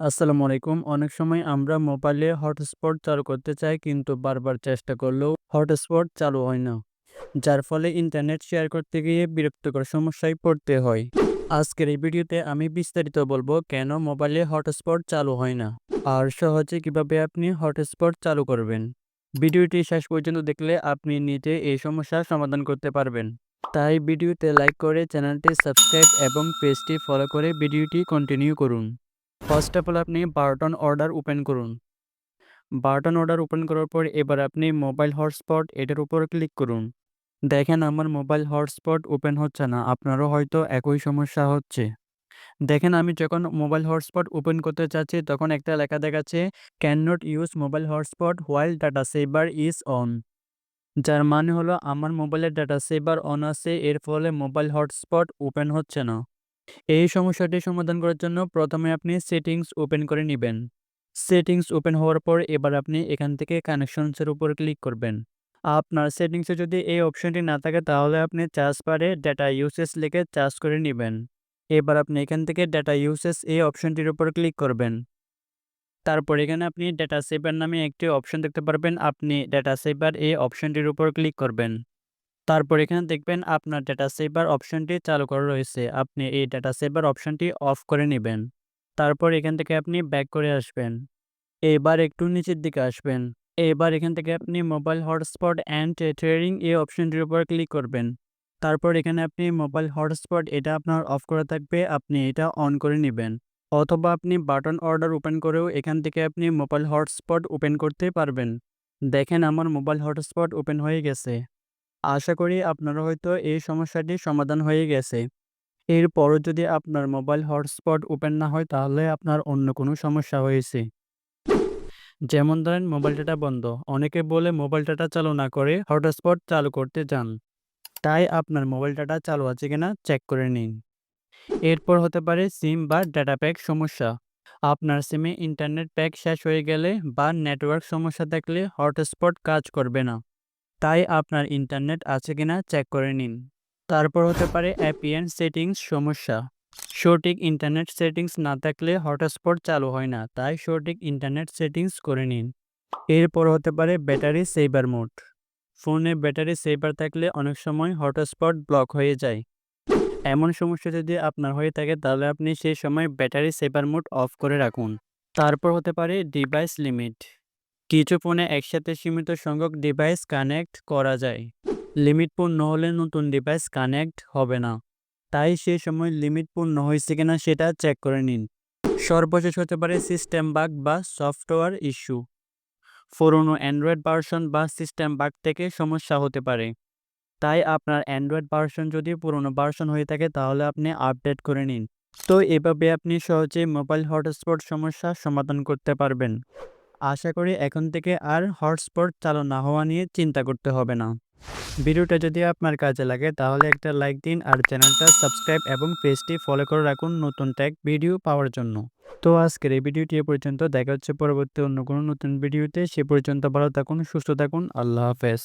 আসসালামু আলাইকুম। অনেক সময় আমরা মোবাইলে হটস্পট চালু করতে চাই কিন্তু বারবার চেষ্টা করলেও হটস্পট চালু হয় না। যার ফলে ইন্টারনেট শেয়ার করতে গিয়ে বিরক্তকর সমস্যায় পড়তে হয়। আজকের এই ভিডিওতে আমি বিস্তারিত বলব কেন মোবাইলে হটস্পট চালু হয় না, আর সহজে কীভাবে আপনি হটস্পট চালু করবেন। ভিডিওটি শেষ পর্যন্ত দেখলে আপনি নিজে এই সমস্যার সমাধান করতে পারবেন। তাই ভিডিওতে লাইক করে চ্যানেলটি সাবস্ক্রাইব এবং পেজটি ফলো করে ভিডিওটি কন্টিনিউ করুন। ফার্স্ট অফ অল আপনি বাটন অর্ডার ওপেন করুন। বাটন অর্ডার ওপেন করার পর এবার আপনি মোবাইল হটস্পট এটার উপর ক্লিক করুন। দেখেন আমার মোবাইল হটস্পট ওপেন হচ্ছে না, আপনারও হয়তো একই সমস্যা হচ্ছে। দেখেন আমি যখন মোবাইল হটস্পট ওপেন করতে চাচ্ছি তখন একটা লেখা দেখাচ্ছে can not use mobile hotspot while data saver is on. যার মানে হলো, আমার মোবাইলের ডাটা সেভার অন আছে, এর ফলে মোবাইল হটস্পট ওপেন হচ্ছে না। এই সমস্যাটি সমাধান করার জন্য প্রথমে আপনি সেটিংস ওপেন করে নেবেন। সেটিংস ওপেন হওয়ার পর এবার আপনি এখান থেকে কানেকশনসের উপর ক্লিক করবেন। আপনার সেটিংসে যদি এই অপশনটি না থাকে, তাহলে আপনি চার্জ পারে ডেটা ইউসেস লিখে চার্জ করে নেবেন। এবার আপনি এখান থেকে ডেটা ইউসেস এই অপশনটির উপর ক্লিক করবেন। তারপর এখানে আপনি ডেটা সেভার নামে একটি অপশন দেখতে পারবেন আপনি ডেটা সেভার এই অপশনটির উপর ক্লিক করবেন। তারপর এখানে দেখবেন আপনার ডেটা সেভার অপশনটি চালু করা রয়েছে। আপনি এই ডেটা সেভার অপশনটি অফ করে নেবেন। তারপর এখান থেকে আপনি ব্যাক করে আসবেন। এবার একটু নিচের দিকে আসবেন। এবার এখান থেকে আপনি মোবাইল হটস্পট অ্যান্ড ট্রেডিং এই অপশনটির উপর ক্লিক করবেন। তারপর এখানে আপনি মোবাইল হটস্পট এটা আপনার অফ করা থাকবে। আপনি এটা অন করে নেবেন। অথবা আপনি বাটন অর্ডার ওপেন করেও এখান থেকে আপনি মোবাইল হটস্পট ওপেন করতে পারবেন। দেখেন আমার মোবাইল হটস্পট ওপেন হয়ে গেছে। আশা করি আপনার হয়তো এই সমস্যাটি সমাধান হয়ে গেছে। এরপরও যদি আপনার মোবাইল হটস্পট ওপেন না হয়, তাহলে আপনার অন্য কোনো সমস্যা হয়েছে। যেমন ধরেন মোবাইল ডাটা বন্ধ, অনেকে বলে মোবাইল ডাটা চালু না করে হটস্পট চালু করতে চান তাই আপনার মোবাইল ডাটা চালু আছে কিনা চেক করে নিন। এরপর হতে পারে সিম বা ডাটা প্যাক সমস্যা। আপনার সিমে ইন্টারনেট প্যাক শেষ হয়ে গেলে বা নেটওয়ার্ক সমস্যা থাকলে হটস্পট কাজ করবে না। তাই আপনার ইন্টারনেট আছে কিনা চেক করে নিন। তারপর হতে পারে অ্যাপিয়ান সেটিংস সমস্যা। সঠিক ইন্টারনেট সেটিংস না থাকলে হটস্পট চালু হয় না, তাই সঠিক ইন্টারনেট সেটিংস করে নিন। এরপর হতে পারে ব্যাটারি সেভার মোড। ফোনে ব্যাটারি সেভার থাকলে অনেক সময় হটস্পট ব্লক হয়ে যায়। এমন সমস্যা যদি আপনার হয়ে থাকে, তাহলে আপনি সেই সময় ব্যাটারি সেভার মোড অফ করে রাখুন। তারপর হতে পারে ডিভাইস লিমিট। কিছু ফোনে একসাথে সীমিত সংখ্যক ডিভাইস কানেক্ট করা যায়। লিমিট পূর্ণ হলে নতুন ডিভাইস কানেক্ট হবে না। তাই সে সময় লিমিট পূর্ণ হয়েছে কিনা সেটা চেক করে নিন। সর্বশেষ হতে পারে সিস্টেম বাগ বা সফটওয়্যার ইস্যু পুরনো অ্যান্ড্রয়েড ভার্সন বা সিস্টেম বাগ থেকে সমস্যা হতে পারে। তাই আপনার অ্যান্ড্রয়েড ভার্সন যদি পুরনো ভার্সন হয়ে থাকে তাহলে আপনি আপডেট করে নিন। তো এভাবে আপনি সহজেই মোবাইল হটস্পট সমস্যা সমাধান করতে পারবেন। আশা করি এখন থেকে আর হটস্পট চালু না হওয়া নিয়ে চিন্তা করতে হবে না। ভিডিওটা যদি আপনার কাজে লাগে, তাহলে একটা লাইক দিন আর চ্যানেলটা সাবস্ক্রাইব এবং পেজটি ফলো করে রাখুন নতুন ট্যাগ ভিডিও পাওয়ার জন্য। তো আজকের এই ভিডিওটি এ পর্যন্ত, দেখা হচ্ছে পরবর্তী অন্য কোনো নতুন ভিডিওতে, সে পর্যন্ত ভালো থাকুন, সুস্থ থাকুন, আল্লাহ হাফেজ।